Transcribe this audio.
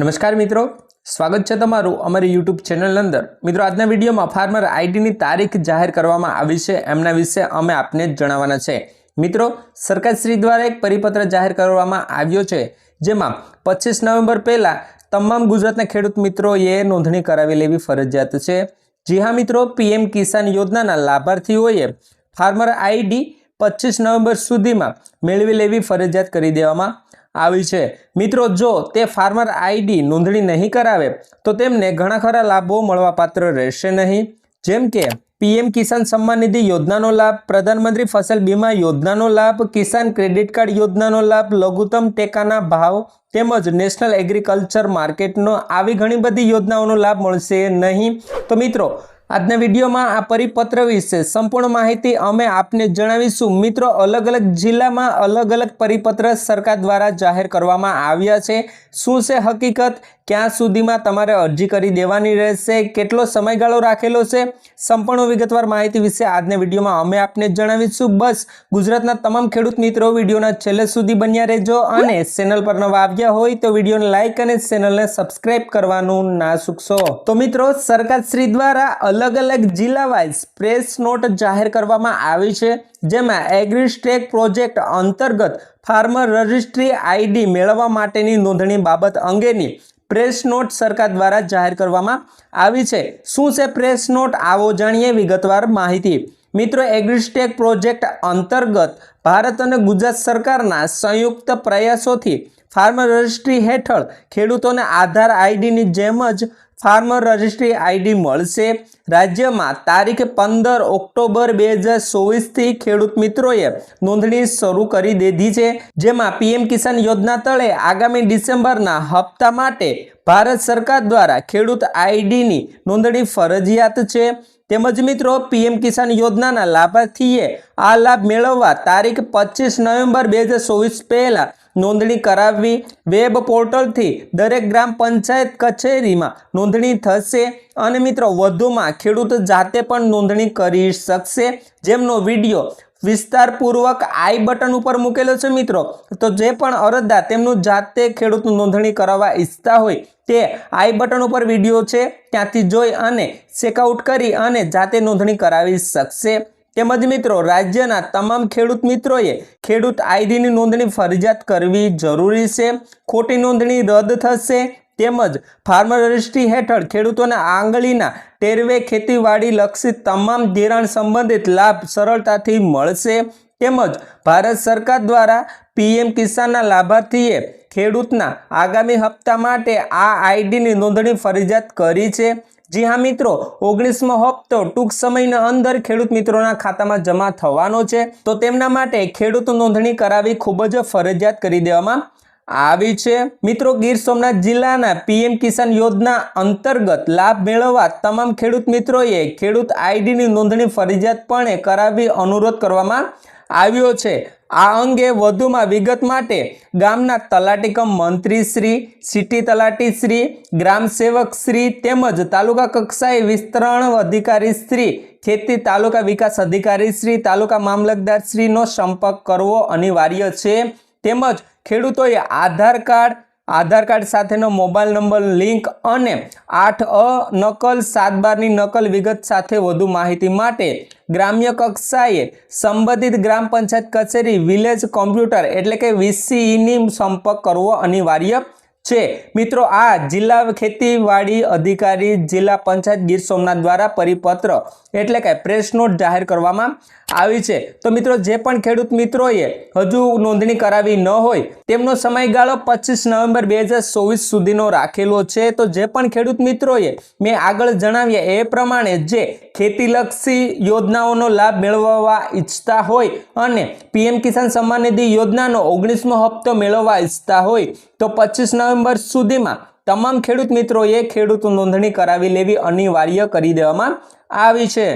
નમસ્કાર મિત્રો. સ્વાગત છે તમારું અમારી યુટ્યુબ ચેનલ અંદર. મિત્રો, આજના વિડીયોમાં ફાર્મર આઈડીની તારીખ જાહેર કરવામાં આવી છે. એમના વિશે અમે આપને જણાવવાના છે. મિત્રો, સરકારશ્રી દ્વારા એક પરિપત્ર જાહેર કરવામાં આવ્યો છે, જેમાં પચીસ નવેમ્બર પહેલાં તમામ ગુજરાતના ખેડૂત મિત્રોએ નોંધણી કરાવી લેવી ફરજિયાત છે. જી હા, મિત્રો, પીએમ કિસાન યોજનાના લાભાર્થીઓએ ફાર્મર આઈડી પચીસ નવેમ્બર સુધીમાં મેળવી લેવી ફરજિયાત કરી દેવામાં આવી છે. મિત્રો, જો તે ફાર્મર આઈડી નોંધણી નહીં કરાવે, તો તેમને ઘણા ખરા લાભો મળવાપાત્ર રહેશે નહીં. જેમ કે, પીએમ કિસાન સન્માન નિધિ યોજનાનો લાભ, પ્રધાનમંત્રી ફસલ બીમા યોજનાનો લાભ, કિસાન ક્રેડિટ કાર્ડ યોજનાનો લાભ, લઘુત્તમ ટેકાના ભાવ તેમજ નેશનલ એગ્રીકલ્ચર માર્કેટનો આવી ઘણી બધી યોજનાઓનો લાભ મળશે નહીં. તો મિત્રો આજના વિડીયોમાં આ પરિપત્ર વિશે સંપૂર્ણ માહિતી અમે આપને જણાવીશું. મિત્રો અલગ અલગ જિલ્લામાં અલગ અલગ પરિપત્ર સરકાર દ્વારા જાહેર કરવામાં આવ્યા છે. શું છે હકીકત? ક્યાં સુધીમાં તમારે અરજી કરી દેવાની રહેશે, કેટલો સમયગાળો રાખેલો છે, સંપૂર્ણ વિગતવાર માહિતી વિશે આજના વિડીયોમાં અમે આપને જણાવીશું. બસ, ગુજરાતના તમામ ખેડૂત મિત્રો વિડીયોના છેલ્લે સુધી બન્યા રહેજો અને ચેનલ પર નવા આવ્યા હોય તો વિડીયોને લાઇક અને ચેનલને સબસ્ક્રાઇબ કરવાનું ના ચૂકશો તો મિત્રો, સરકારશ્રી દ્વારા અલગ અલગ જિલ્લા વાઇઝ પ્રેસ નોટ જાહેર કરવામાં આવી છે, જેમાં એગ્રીસ્ટેક પ્રોજેક્ટ અંતર્ગત ફાર્મર રજિસ્ટ્રી આઈડી મેળવવા માટેની નોંધણી બાબત અંગેની પ્રેસ નોટ સરકાર દ્વારા જાહેર કરવામાં આવી છે. શું છે પ્રેસ નોટ? આવો જાણીએ વિગતવાર માહિતી. મિત્રો, એગ્રીસ્ટેક પ્રોજેક્ટ અંતર્ગત ભારત અને ગુજરાત સરકારના સંયુક્ત પ્રયાસોથી ફાર્મર રજિસ્ટ્રી હેઠળ ખેડૂતોને આધાર આઈડીની જેમ જ ફાર્મર રજિસ્ટ્રી આઈડી મળશે. રાજ્યમાં તારીખ પંદર ઓક્ટોબર બે હજાર ચોવીસથી ખેડૂત મિત્રોએ નોંધણી શરૂ કરી દીધી છે, જેમાં પીએમ કિસાન યોજના તળે આગામી ડિસેમ્બરના હપ્તા માટે ભારત સરકાર દ્વારા ખેડૂત આઈડીની નોંધણી ફરજિયાત છે. તેમજ મિત્રો, પીએમ કિસાન યોજનાના લાભાર્થીએ આ લાભ મેળવવા તારીખ પચીસ નવેમ્બર બે હજાર ચોવીસ પહેલાં નોંધણી કરાવવી. વેબ પોર્ટલથી દરેક ગ્રામ પંચાયત કચેરીમાં નોંધણી થશે અને મિત્રો, વધુમાં ખેડૂત જાતે પણ નોંધણી કરી શકશે. જેમનો વીડિયો વિસ્તારપૂર્વક આઈ બટન ઉપર મૂકેલો છે મિત્રો. તો જે પણ અરજદાર તેમનું જાતે ખેડૂત નોંધણી કરાવવા ઈચ્છતા હોય તે આઈ બટન ઉપર વીડિયો છે ત્યાંથી જોઈ અને ચેકઆઉટ કરી અને જાતે નોંધણી કરાવી શકશે. તેમજ મિત્રો, રાજ્યના તમામ ખેડૂત મિત્રોએ ખેડૂત આઈડીની નોંધણી ફરજિયાત કરવી જરૂરી છે. ખોટી નોંધણી રદ થશે. તેમજ ફાર્મર રજિસ્ટ્રી હેઠળ ખેડૂતોને આંગળીના ટેરવે ખેતીવાડી લક્ષી તમામ ધિરાણ સંબંધિત લાભ સરળતાથી મળશે. તેમજ ભારત સરકાર દ્વારા પીએમ કિસાનના લાભાર્થીએ ખેડૂતના આગામી હપ્તા માટે આ આઈડીની નોંધણી ફરજિયાત કરી છે. જી હા મિત્રો, ઓગણીસમો હપ્તો ટૂંક સમયના અંદર ખેડૂત મિત્રોના ખાતામાં જમા થવાનો છે. તો તેમના માટે ખેડૂત નોંધણી કરાવી ખૂબ જ ફરજિયાત કરી દેવામાં આવી છે. મિત્રો, ગીર સોમનાથ જિલ્લાના પીએમ કિસાન યોજના અંતર્ગત લાભ મેળવવા તમામ ખેડૂત મિત્રોએ ખેડૂત આઈડીની નોંધણી ફરજિયાતપણે કરાવી અનુરોધ કરવામાં આવ્યો છે. આ અંગે વધુમાં વિગત માટે ગામના તલાટીકમ મંત્રી શ્રી, સિટી તલાટી શ્રી, ગ્રામ સેવક શ્રી તેમજ તાલુકા કક્ષાએ વિસ્તરણ અધિકારી શ્રી, ખેતી તાલુકા વિકાસ અધિકારી શ્રી, તાલુકા મામલતદાર શ્રીનો સંપર્ક કરવો અનિવાર્ય છે. તેમજ ખેડૂતોએ આધાર કાર્ડ આધાર કાર્ડ સાથેનો મોબાઈલ નંબર, લિંક અને આઠ અ નકલ, સાત બારની નકલ વિગત સાથે વધુ માહિતી માટે ગ્રામ્ય કક્ષાએ સંબંધિત ગ્રામ પંચાયત કચેરી, વિલેજ કોમ્પ્યુટર એટલે કે વીસીઈની સંપર્ક કરવો અનિવાર્ય છે. મિત્રો, આ જિલ્લા ખેતીવાડી અધિકારી જિલ્લા પંચાયત ગીર સોમનાથ દ્વારા પરિપત્ર એટલે કે પ્રેસ નોટ જાહેર કરવામાં આવી છે. તો મિત્રો, જે પણ ખેડૂત મિત્રોએ હજુ નોંધણી કરાવી ન હોય, તેમનો સમયગાળો પચીસ નવેમ્બર બે સુધીનો રાખેલો છે. તો જે પણ ખેડૂત મિત્રોએ મેં આગળ જણાવ્યા એ પ્રમાણે જે ખેતીલક્ષી યોજનાઓનો લાભ મેળવવા ઈચ્છતા હોય અને પીએમ કિસાન સન્માન નિધિ યોજનાનો ઓગણીસમો હપ્તો મેળવવા ઈચ્છતા હોય, તો પચીસ નવેમ્બર સુધીમાં તમામ ખેડૂત મિત્રોએ ખેડૂત નોંધણી કરાવી લેવી અનિવાર્ય કરી દેવામાં આવી છે.